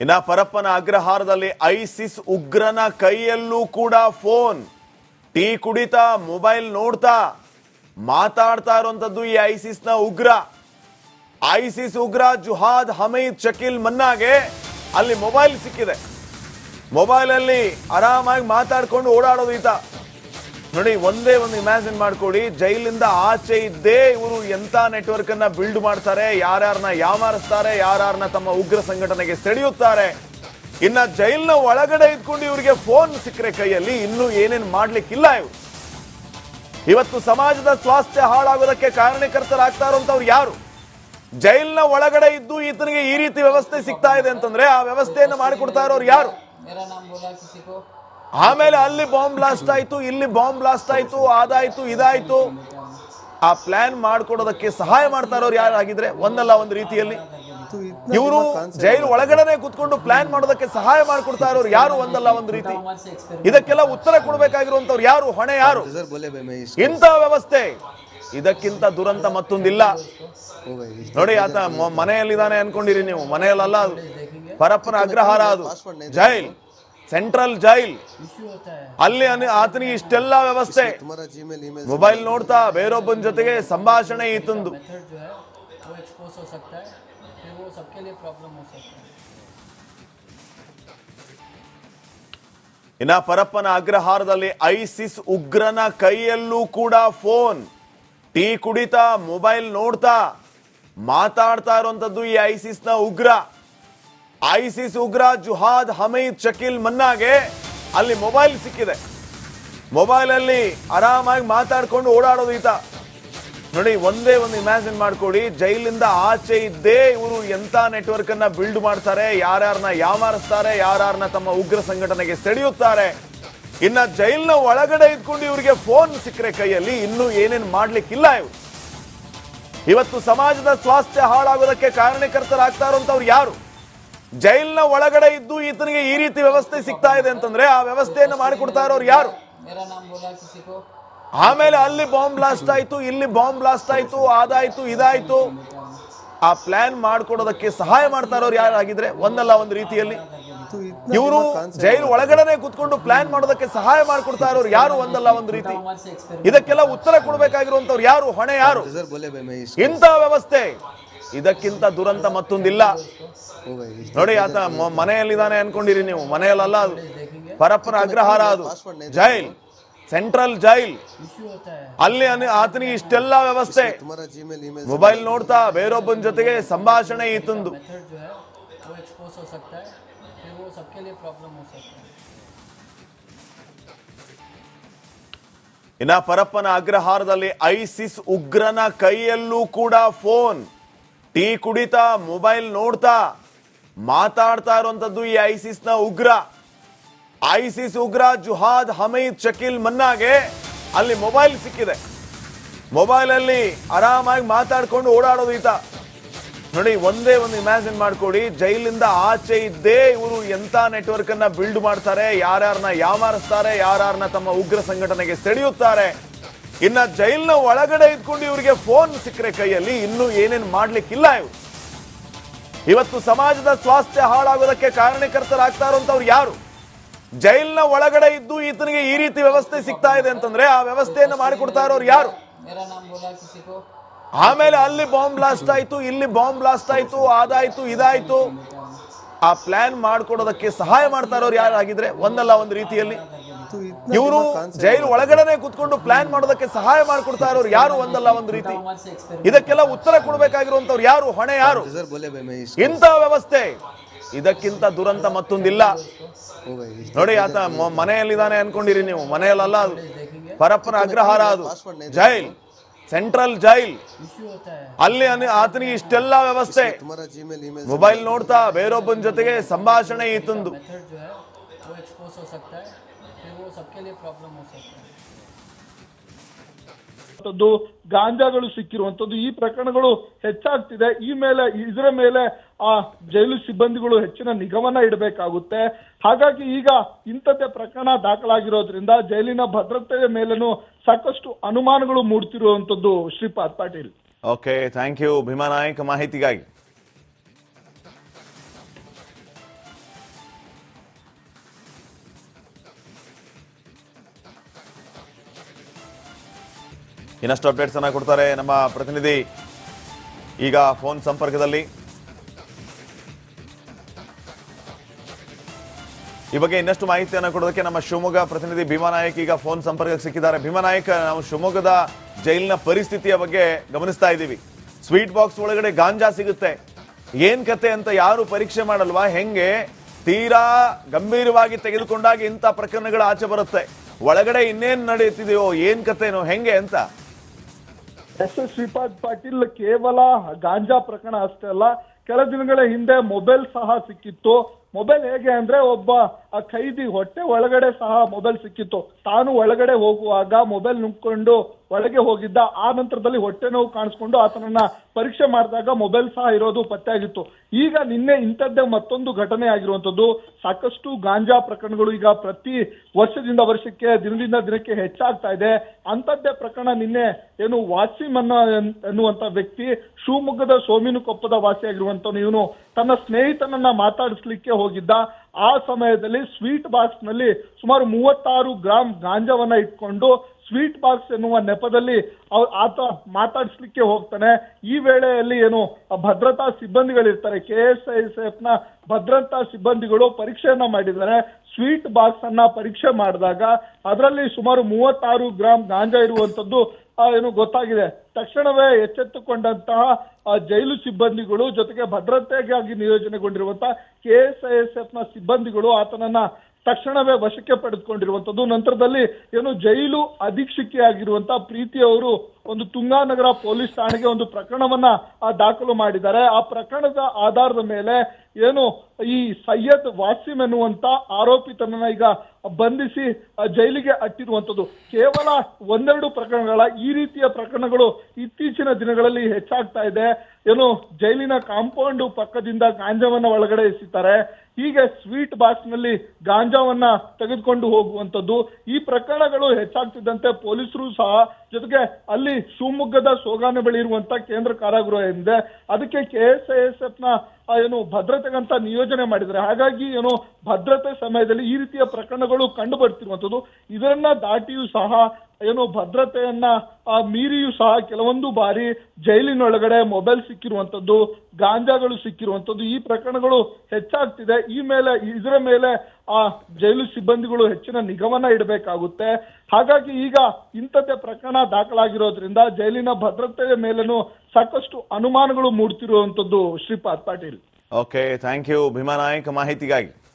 ಇನ್ನ ಪರಪ್ಪನ ಅಗ್ರಹಾರದಲ್ಲಿ ಐಸಿಸ್ ಉಗ್ರನ ಕೈಯಲ್ಲೂ ಕೂಡ phone. Tea ಕುಡಿತಾ, ಮೊಬೈಲ್ ನೋಡ್ತಾ, ಮಾತಾಡ್ತಾ ಇರುವಂತದ್ದು ಈ ಐಸಿಸ್ನ ಉಗ್ರ. ಐಸಿಸ್ ಉಗ್ರ ಜುಹಾದ್ ಹಮೀದ್ ಶಕೀಲ್ ಮನ್ನಾಗೆ ಅಲ್ಲಿ ಮೊಬೈಲ್ ಸಿಕ್ಕಿದೆ. ಮೊಬೈಲ್ ಅಲ್ಲಿ ಆರಾಮಾಗಿ ಮಾತಾಡ್ಕೊಂಡು ಓಡಾಡೋದು ಈತ. ನೋಡಿ, ಒಂದೇ ಒಂದು ಇಮ್ಯಾಜಿನ್ ಮಾಡ್ಕೊಡಿ ಜೈಲಿಂದ ಆಚೆ ಇದ್ದೇ ಇವರು ಎಂತ ನೆಟ್ವರ್ಕ್ ಅನ್ನ ಬಿಲ್ಡ್ ಮಾಡ್ತಾರೆ ಯಾರ್ಯಾರನ್ನ ಯಾಮಾರಿಸ್ತಾರೆ ಯಾರ್ಯಾರನ್ನ ತಮ್ಮ ಉಗ್ರ ಸಂಘಟನೆಗೆ ಸೆಳೆಯುತ್ತಾರೆ. ಇನ್ನ ಜೈಲ್ನ ಒಳಗಡೆ ಇದ್ಕೊಂಡು ಇವರಿಗೆ ಫೋನ್ ಸಿಕ್ಕರೆ ಕೈಯಲ್ಲಿ ಇನ್ನೂ ಏನೇನ್ ಮಾಡ್ಲಿಕ್ಕಿಲ್ಲ ಇವರು. ಇವತ್ತು ಸಮಾಜದ ಸ್ವಾಸ್ಥ್ಯ ಹಾಳಾಗೋದಕ್ಕೆ ಕಾರಣಕರ್ತರಾಗ್ತಾ ಇರುವಂತವ್ರು ಯಾರು? ಜೈಲ್ನ ಒಳಗಡೆ ಇದ್ದು ಈತನಿಗೆ ಈ ರೀತಿ ವ್ಯವಸ್ಥೆ ಸಿಗ್ತಾ ಇದೆ ಅಂತಂದ್ರೆ ಆ ವ್ಯವಸ್ಥೆಯನ್ನು ಮಾಡಿಕೊಡ್ತಾ ಇರೋರು ಯಾರು? ಆಮೇಲೆ ಅಲ್ಲಿ ಬಾಂಬ್ ಬ್ಲಾಸ್ಟ್ ಆಯ್ತು, ಇಲ್ಲಿ ಬಾಂಬ್ ಬ್ಲಾಸ್ಟ್ ಆಯಿತು, ಅದಾಯ್ತು, ಇದಾಯ್ತು. ಆ ಪ್ಲಾನ್ ಮಾಡ್ಕೊಡೋದಕ್ಕೆ ಸಹಾಯ ಮಾಡ್ತಾ ಇರೋರು ಯಾರಾಗಿದ್ರೆ ಒಂದಲ್ಲ ಒಂದು ರೀತಿಯಲ್ಲಿ. ಇವರು ಜೈಲು ಒಳಗಡೆ ಕುತ್ಕೊಂಡು ಪ್ಲಾನ್ ಮಾಡೋದಕ್ಕೆ ಸಹಾಯ ಮಾಡ್ಕೊಡ್ತಾ ಇರೋರು ಯಾರು ಒಂದಲ್ಲ ಒಂದು ರೀತಿ. ಇದಕ್ಕೆಲ್ಲ ಉತ್ತರ ಕೊಡಬೇಕಾಗಿರುವಂತವ್ರು ಯಾರು? ಹೊಣೆ ಯಾರು? ಇಂಥ ವ್ಯವಸ್ಥೆ ಇದಕ್ಕಿಂತ ದುರಂತ ಮತ್ತೊಂದಿಲ್ಲ. ನೋಡಿ, ಆತ ಮನೆಯಲ್ಲಿದ್ದಾನೆ ಅನ್ಕೊಂಡಿರಿ ನೀವು. ಮನೆಯಲ್ಲಲ್ಲ ಅದು ಪರಪ್ಪನ ಅಗ್ರಹಾರ ಅದು. ಜೈಲ್. Central jail. ಅಲ್ಲಿ ಆತನಿಗೆ ಇಷ್ಟೆಲ್ಲ ವ್ಯವಸ್ಥೆ. ಮೊಬೈಲ್ ನೋಡ್ತಾ ಬೇರೊಬ್ಬನ ಜೊತೆಗೆ ಸಂಭಾಷಣೆ ಈತಂದು ಇನ್ನ ಪರಪ್ಪನ ಅಗ್ರಹಾರದಲ್ಲಿ ಐಸಿಸ್ ಉಗ್ರನ ಕೈಯಲ್ಲೂ ಕೂಡ ಫೋನ್. ಟೀ ಕುಡಿತಾ ಮೊಬೈಲ್ ನೋಡ್ತಾ ಮಾತಾಡ್ತಾ ಇರುವಂತದ್ದು ಈ ಐಸಿಸ್ನ ಉಗ್ರ. ಐಸಿಸ್ ಉಗ್ರ ಜುಹಾದ್ ಹಮೀದ್ ಶಕೀಲ್ ಮನ್ನಾಗೆ ಅಲ್ಲಿ ಮೊಬೈಲ್ ಸಿಕ್ಕಿದೆ. ಮೊಬೈಲ್ ಅಲ್ಲಿ ಆರಾಮಾಗಿ ಮಾತಾಡ್ಕೊಂಡು ಓಡಾಡೋದು ಈತ. ನೋಡಿ, ಒಂದೇ ಒಂದು ಇಮ್ಯಾಜಿನ್ ಮಾಡ್ಕೊಡಿ, ಜೈಲಿಂದ ಆಚೆ ಇದ್ದೇ ಇವರು ಎಂತ ನೆಟ್ವರ್ಕ್ ಅನ್ನ ಬಿಲ್ಡ್ ಮಾಡ್ತಾರೆ ಯಾರ್ಯಾರನ್ನ ಯಾಮಾರಿಸ್ತಾರೆ ಯಾರ್ಯಾರನ್ನ ತಮ್ಮ ಉಗ್ರ ಸಂಘಟನೆಗೆ ಸೆಳೆಯುತ್ತಾರೆ. ಇನ್ನ ಜೈಲ್ನ ಒಳಗಡೆ ಇದ್ಕೊಂಡು ಇವರಿಗೆ ಫೋನ್ ಸಿಕ್ಕರೆ ಕೈಯಲ್ಲಿ ಇನ್ನೂ ಏನೇನ್ ಮಾಡ್ಲಿಕ್ಕಿಲ್ಲ ಇವರು. ಇವತ್ತು ಸಮಾಜದ ಸ್ವಾಸ್ಥ್ಯ ಹಾಳಾಗೋದಕ್ಕೆ ಕಾರಣಕರ್ತರಾಗ್ತಾ ಇರುವಂತವ್ರು ಯಾರು? ಜೈಲ್ನ ಒಳಗಡೆ ಇದ್ದು ಈತನಿಗೆ ಈ ರೀತಿ ವ್ಯವಸ್ಥೆ ಸಿಗ್ತಾ ಇದೆ ಅಂತಂದ್ರೆ ಆ ವ್ಯವಸ್ಥೆಯನ್ನು ಮಾಡಿಕೊಡ್ತಾ ಇರೋರು ಯಾರು? ಆಮೇಲೆ ಅಲ್ಲಿ ಬಾಂಬ್ ಬ್ಲಾಸ್ಟ್ ಆಯ್ತು ಇಲ್ಲಿ ಬಾಂಬ್ ಬ್ಲಾಸ್ಟ್ ಆಯ್ತು ಅದಾಯ್ತು ಇದಾಯ್ತು. ಆ ಪ್ಲಾನ್ ಮಾಡ್ಕೊಡೋದಕ್ಕೆ ಸಹಾಯ ಮಾಡ್ತಾ ಇರೋರು ಯಾರಾಗಿದ್ರೆ? ಒಂದಲ್ಲ ಒಂದು ರೀತಿಯಲ್ಲಿ. ಇವರು ಜೈಲ್ ಒಳಗಡೆ ಕುತ್ಕೊಂಡು ಪ್ಲಾನ್ ಮಾಡೋದಕ್ಕೆ ಸಹಾಯ ಮಾಡ್ಕೊಡ್ತಾ ಇರೋರು ಯಾರು? ಒಂದಲ್ಲ ಒಂದು ರೀತಿ. ಇದಕ್ಕೆಲ್ಲ ಉತ್ತರ ಕೊಡಬೇಕಾಗಿರುವಂತವ್ರು ಯಾರು? ಹೊಣೆ ಯಾರು? ಇಂತಹ ವ್ಯವಸ್ಥೆ ಇದಕ್ಕಿಂತ ದುರಂತ ಮತ್ತೊಂದಿಲ್ಲ. ನೋಡಿ, ಆತ ಮನೆಯಲ್ಲಿದ್ದಾನೆ ಅನ್ಕೊಂಡಿರಿ ನೀವು. ಮನೆಯಲ್ಲ ಅದು. ಪರಪ್ಪನ ಅಗ್ರಹಾರ ಅದು. ಜೈಲ್. Central jail. ಅಲ್ಲಿ ಆತನಿಗೆ ಇಷ್ಟೆಲ್ಲ ವ್ಯವಸ್ಥೆ. ಮೊಬೈಲ್ ನೋಡ್ತಾ ಬೇರೊಬ್ಬನ ಜೊತೆಗೆ ಸಂಭಾಷಣೆ ಈತಂದು ಇನ್ನ ಪರಪ್ಪನ ಅಗ್ರಹಾರದಲ್ಲಿ ಐಸಿಸ್ ಉಗ್ರನ ಕೈಯಲ್ಲೂ ಕೂಡ ಫೋನ್. ಟೀ ಕುಡಿತಾ, ಮೊಬೈಲ್ ನೋಡ್ತಾ, ಮಾತಾಡ್ತಾ ಇರುವಂತದ್ದು ಈ ಐಸಿಸ್ನ ಉಗ್ರ. ಐಸಿಸ್ ಉಗ್ರ ಜುಹಾದ್ ಹಮೀದ್ ಶಕೀಲ್ ಮನ್ನಾಗೆ ಅಲ್ಲಿ ಮೊಬೈಲ್ ಸಿಕ್ಕಿದೆ. ಮೊಬೈಲ್ ಅಲ್ಲಿ ಆರಾಮಾಗಿ ಮಾತಾಡ್ಕೊಂಡು ಓಡಾಡೋದು ಈತ. ನೋಡಿ, ಒಂದೇ ಒಂದು ಇಮ್ಯಾಜಿನ್ ಮಾಡ್ಕೊಡಿ, ಜೈಲಿಂದ ಆಚೆ ಇದ್ದೇ ಇವರು ಎಂತ ನೆಟ್ವರ್ಕ್ ಅನ್ನ ಬಿಲ್ಡ್ ಮಾಡ್ತಾರೆ ಯಾರ್ಯಾರನ್ನ ಯಾಮಾರಿಸ್ತಾರೆ ಯಾರ್ಯಾರನ್ನ ತಮ್ಮ ಉಗ್ರ ಸಂಘಟನೆಗೆ ಸೆಳೆಯುತ್ತಾರೆ ಇನ್ನ ಜೈಲ್ನ ಒಳಗಡೆ ಇದ್ಕೊಂಡು ಇವರಿಗೆ ಫೋನ್ ಸಿಕ್ಕರೆ ಕೈಯಲ್ಲಿ ಇನ್ನು ಏನೇನು ಮಾಡ್ಲಿಕ್ಕಿಲ್ಲ ಇವರು. ಇವತ್ತು ಸಮಾಜದ ಸ್ವಾಸ್ಥ್ಯ ಹಾಳಾಗೋದಕ್ಕೆ ಕಾರಣಕರ್ತರಾಗ್ತಾ ಇರುವಂತವ್ರು ಯಾರು? ಜೈಲ್ನ ಒಳಗಡೆ ಇದ್ದು ಈತನಿಗೆ ಈ ರೀತಿ ವ್ಯವಸ್ಥೆ ಸಿಗ್ತಾ ಇದೆ ಅಂತಂದ್ರೆ ಆ ವ್ಯವಸ್ಥೆಯನ್ನು ಮಾಡಿಕೊಡ್ತಾ ಇರೋರು ಯಾರು? ಆಮೇಲೆ ಅಲ್ಲಿ ಬಾಂಬ್ ಬ್ಲಾಸ್ಟ್ ಆಯ್ತು, ಇಲ್ಲಿ ಬಾಂಬ್ ಬ್ಲಾಸ್ಟ್ ಆಯ್ತು, ಅದಾಯ್ತು, ಇದಾಯ್ತು. ಆ ಪ್ಲಾನ್ ಮಾಡ್ಕೊಡೋದಕ್ಕೆ ಸಹಾಯ ಮಾಡ್ತಾ ಯಾರಾಗಿದ್ರೆ ಒಂದಲ್ಲ ಒಂದು ರೀತಿಯಲ್ಲಿ? ಇವರು ಜೈಲು ಒಳಗಡೆನೆ ಕುತ್ಕೊಂಡು ಪ್ಲಾನ್ ಮಾಡೋದಕ್ಕೆ ಸಹಾಯ ಮಾಡ್ಕೊಡ್ತಾ ಇರೋರು ಯಾರು ಒಂದಲ್ಲ ಒಂದು ರೀತಿ. ಇದಕ್ಕೆಲ್ಲ ಉತ್ತರ ಕೊಡಬೇಕಾಗಿರುವಂತವ್ರು ಯಾರು? ಹೊಣೆ ಯಾರು? ಇಂಥ ವ್ಯವಸ್ಥೆ ಇದಕ್ಕಿಂತ ದುರಂತ ಮತ್ತೊಂದಿಲ್ಲ. ನೋಡಿ ಆತ ಮನೆಯಲ್ಲಿದ್ದಾನೆ ಅನ್ಕೊಂಡಿರಿ ನೀವು. ಮನೆಯಲ್ಲ ಅದು. ಪರಪ್ಪನ ಅಗ್ರಹಾರ ಅದು. ಜೈಲ್. Central jail. ಅಲ್ಲಿ ಆತನಿಗೆ ಇಷ್ಟೆಲ್ಲ ವ್ಯವಸ್ಥೆ. ಮೊಬೈಲ್ ನೋಡ್ತಾ ಬೇರೊಬ್ಬನ ಜೊತೆಗೆ ಸಂಭಾಷಣೆ ಈತಂದು मेथड जो है वो एक्सपोज हो सकता है फिर वो सबके लिए प्रॉब्लम हो सकता है ಇರುವಂತದ್ದು ಗಾಂಜಾಗಳು ಸಿಕ್ಕಿರುವಂತದ್ದು ಈ ಪ್ರಕರಣಗಳು ಹೆಚ್ಚಾಗ್ತಿದೆ ಈ ಮೇಲೆ ಇದರ ಮೇಲೆ ಆ ಜೈಲು ಸಿಬ್ಬಂದಿಗಳು ಹೆಚ್ಚಿನ ನಿಗಮನ ಇಡಬೇಕಾಗುತ್ತೆ ಹಾಗಾಗಿ ಈಗ ಇಂಥದ್ದೇ ಪ್ರಕರಣ ದಾಖಲಾಗಿರೋದ್ರಿಂದ ಜೈಲಿನ ಭದ್ರತೆಯ ಮೇಲೇನು ಸಾಕಷ್ಟು ಅನುಮಾನಗಳು ಮೂಡ್ತಿರುವಂತದ್ದು Shripad Patil okay thank you Bhima Nayak ಮಾಹಿತಿಗಾಗಿ ಇನ್ನಷ್ಟು ಅಪ್ಡೇಟ್ಸ್ ಅನ್ನ ಕೊಡ್ತಾರೆ ನಮ್ಮ ಪ್ರತಿನಿಧಿ. ಈಗ ಫೋನ್ ಸಂಪರ್ಕದಲ್ಲಿ. ಈ ಬಗ್ಗೆ ಇನ್ನಷ್ಟು ಮಾಹಿತಿಯನ್ನು ಕೊಡೋದಕ್ಕೆ ನಮ್ಮ ಶಿವಮೊಗ್ಗ ಪ್ರತಿನಿಧಿ ಭೀಮಾ ನಾಯಕ್ ಈಗ ಫೋನ್ ಸಂಪರ್ಕಕ್ಕೆ ಸಿಕ್ಕಿದ್ದಾರೆ. ಭೀಮಾ ನಾಯಕ್, ನಾವು ಶಿವಮೊಗ್ಗದ ಜೈಲಿನ ಪರಿಸ್ಥಿತಿಯ ಬಗ್ಗೆ ಗಮನಿಸ್ತಾ ಇದ್ದೀವಿ. ಸ್ವೀಟ್ ಬಾಕ್ಸ್ ಒಳಗಡೆ ಗಾಂಜಾ ಸಿಗುತ್ತೆ. ಏನ್ ಕತೆ ಅಂತ ಯಾರು ಪರೀಕ್ಷೆ ಮಾಡಲ್ವಾ? ಹೆಂಗೆ? ತೀರಾ ಗಂಭೀರವಾಗಿ ತೆಗೆದುಕೊಂಡಾಗ ಇಂಥ ಪ್ರಕರಣಗಳು ಆಚೆ ಬರುತ್ತೆ. ಒಳಗಡೆ ಇನ್ನೇನ್ ನಡೆಯುತ್ತಿದೆಯೋ, ಏನ್ ಕತೆನೋ, ಹೆಂಗೆ ಅಂತ. ಎಸ್ ಎಸ್ ಶ್ರೀಪಾದ್ ಪಾಟೀಲ್ ಕೇವಲ ಗಾಂಜಾ ಪ್ರಕರಣ ಅಷ್ಟೇ ಅಲ್ಲ, ಕೆಲ ದಿನಗಳ ಹಿಂದೆ ಮೊಬೈಲ್ ಸಹ ಸಿಕ್ಕಿತ್ತು. ಮೊಬೈಲ್ ಹೇಗೆ ಅಂದ್ರೆ ಒಬ್ಬ ಆ ಖೈದಿ ಹೊಟ್ಟೆ ಒಳಗಡೆ ಸಹ ಮೊಬೈಲ್ ಸಿಕ್ಕಿತ್ತು. ತಾನು ಒಳಗಡೆ ಹೋಗುವಾಗ ಮೊಬೈಲ್ ನುಂಗ್ಕೊಂಡು ಒಳಗೆ ಹೋಗಿದ್ದ. ಆ ನಂತರದಲ್ಲಿ ಹೊಟ್ಟೆ ನೋವು ಕಾಣಿಸ್ಕೊಂಡು ಆತನನ್ನ ಪರೀಕ್ಷೆ ಮಾಡಿದಾಗ ಮೊಬೈಲ್ ಸಹ ಇರೋದು ಪತ್ತೆಯಾಗಿತ್ತು. ಈಗ ನಿನ್ನೆ ಇಂಥದ್ದೇ ಮತ್ತೊಂದು ಘಟನೆ ಆಗಿರುವಂತದ್ದು ಸಾಕಷ್ಟು ಗಾಂಜಾ ಪ್ರಕರಣಗಳು ಈಗ ಪ್ರತಿ ವರ್ಷದಿಂದ ವರ್ಷಕ್ಕೆ ದಿನದಿಂದ ದಿನಕ್ಕೆ ಹೆಚ್ಚಾಗ್ತಾ ಇದೆ. ಅಂಥದ್ದೇ ಪ್ರಕರಣ ನಿನ್ನೆ ಏನು ವಾಸಿಮ್ ಅನ್ನೋ ಎನ್ನುವಂತ ವ್ಯಕ್ತಿ ಶಿವಮೊಗ್ಗದ ಸೋಮಿನಕೊಪ್ಪದ ವಾಸಿಯಾಗಿರುವಂತ ಇವನು ತನ್ನ ಸ್ನೇಹಿತನನ್ನ ಮಾತಾಡಿಸ್ಲಿಕ್ಕೆ ಹೋಗಿದ್ದ. ಆ ಸಮಯದಲ್ಲಿ ಸ್ವೀಟ್ ಬಾಕ್ಸ್ನಲ್ಲಿ ಸುಮಾರು ಮೂವತ್ತಾರು ಗ್ರಾಂ ಗಾಂಜಾವನ್ನ ಇಟ್ಕೊಂಡು ಸ್ವೀಟ್ ಬಾಕ್ಸ್ ಎನ್ನುವ ನೆಪದಲ್ಲಿ ಅವ್ರು ಆತ ಮಾತಾಡಿಸ್ಲಿಕ್ಕೆ ಹೋಗ್ತಾನೆ. ಈ ವೇಳೆಯಲ್ಲಿ ಏನು, ಭದ್ರತಾ ಸಿಬ್ಬಂದಿಗಳಿರ್ತಾರೆ. ಕೆ ಎಸ್ ಐ ಎಸ್ ಎಫ್ನ ಭದ್ರತಾ ಸಿಬ್ಬಂದಿಗಳು ಪರೀಕ್ಷೆಯನ್ನ ಮಾಡಿದ್ದಾರೆ. ಸ್ವೀಟ್ ಬಾಕ್ಸ್ ಅನ್ನ ಪರೀಕ್ಷೆ ಮಾಡಿದಾಗ ಅದರಲ್ಲಿ ಸುಮಾರು ಮೂವತ್ತಾರು ಗ್ರಾಂ ಗಾಂಜಾ ಇರುವಂತದ್ದು ಏನು ಗೊತ್ತಾಗಿದೆ. ತಕ್ಷಣವೇ ಎಚ್ಚೆತ್ತುಕೊಂಡಂತಹ ಜೈಲು ಸಿಬ್ಬಂದಿಗಳು ಜೊತೆಗೆ ಭದ್ರತೆಗಾಗಿ ನಿಯೋಜನೆಗೊಂಡಿರುವಂತಹ ಕೆ ಎಸ್ ಐ ಎಸ್ ಎಫ್ನ ಸಿಬ್ಬಂದಿಗಳು ಆತನನ್ನ ತಕ್ಷಣವೇ ವಶಕ್ಕೆ ಪಡೆದುಕೊಂಡಿರುವಂತದ್ದು ನಂತರದಲ್ಲಿ ಏನು ಜೈಲು ಅಧೀಕ್ಷಕಿಯಾಗಿರುವಂತಹ ಪ್ರೀತಿ ಅವರು ಒಂದು ತುಂಗಾನಗರ ಪೊಲೀಸ್ ಠಾಣೆಗೆ ಒಂದು ಪ್ರಕರಣವನ್ನ ದಾಖಲು ಮಾಡಿದ್ದಾರೆ. ಆ ಪ್ರಕರಣದ ಆಧಾರದ ಮೇಲೆ ಏನು ಈ ಸೈಯದ್ ವಾಸಿಂ ಎನ್ನುವಂತ ಆರೋಪಿತನನ್ನ ಈಗ ಬಂಧಿಸಿ ಜೈಲಿಗೆ ಅಟ್ಟಿರುವಂತದ್ದು ಕೇವಲ ಒಂದೆರಡು ಪ್ರಕರಣಗಳ, ಈ ರೀತಿಯ ಪ್ರಕರಣಗಳು ಇತ್ತೀಚಿನ ದಿನಗಳಲ್ಲಿ ಹೆಚ್ಚಾಗ್ತಾ ಇದೆ. ಏನು ಜೈಲಿನ ಕಾಂಪೌಂಡ್ ಪಕ್ಕದಿಂದ ಗಾಂಜಾವನ್ನ ಒಳಗಡೆ ಎಸಿತಾರೆ. ಹೀಗೆ ಸ್ವೀಟ್ ಬಾಕ್ಸ್ನಲ್ಲಿ ಗಾಂಜಾವನ್ನ ತೆಗೆದುಕೊಂಡು ಹೋಗುವಂತದ್ದು ಈ ಪ್ರಕರಣಗಳು ಹೆಚ್ಚಾಗ್ತಿದ್ದಂತೆ ಪೊಲೀಸರು ಸಹ ಜೊತೆಗೆ ಅಲ್ಲಿ ಶಿವಮೊಗ್ಗದ ಸೋಗಾನ ಬಳಿ ಇರುವಂತ ಕೇಂದ್ರ ಕಾರಾಗೃಹ ಇದೆ ಅದಕ್ಕೆ ಕೆ ಎಸ್ ಐ ಎಸ್ ಎಫ್ನ ಏನು ಭದ್ರತೆಗಂತ ನಿಯೋಜನೆ ಮಾಡಿದ್ದಾರೆ. ಹಾಗಾಗಿ, ಏನು, ಭದ್ರತೆ ಸಮಯದಲ್ಲಿ ಈ ರೀತಿಯ ಪ್ರಕರಣಗಳು ಕಂಡು ಬರ್ತಿರುವಂತದ್ದು ಇದನ್ನ ದಾಟಿಯೂ ಸಹ, ಏನು, ಭದ್ರತೆಯನ್ನ ಮೀರಿಯೂ ಸಹ ಕೆಲವೊಂದು ಬಾರಿ ಜೈಲಿನೊಳಗಡೆ ಮೊಬೈಲ್ ಸಿಕ್ಕಿರುವಂತದ್ದು ಗಾಂಜಾಗಳು ಸಿಕ್ಕಿರುವಂತದ್ದು ಈ ಪ್ರಕರಣಗಳು ಹೆಚ್ಚಾಗ್ತಿದೆ. ಈ ಮೇಲೆ, ಇದರ ಮೇಲೆ, ಆ, ಜೈಲು ಸಿಬ್ಬಂದಿಗಳು ಹೆಚ್ಚಿನ ನಿಗಮನ ಇಡಬೇಕಾಗುತ್ತೆ. ಹಾಗಾಗಿ ಈಗ ಇಂಥದ್ದೇ ಪ್ರಕರಣ ದಾಖಲಾಗಿರೋದ್ರಿಂದ ಜೈಲಿನ ಭದ್ರತೆಯ ಮೇಲೇನು ಸಾಕಷ್ಟು ಅನುಮಾನಗಳು ಮೂಡ್ತಿರುವಂತದ್ದು Shripad Patil. Okay thank you Bhima Nayak ಮಾಹಿತಿಗಾಗಿ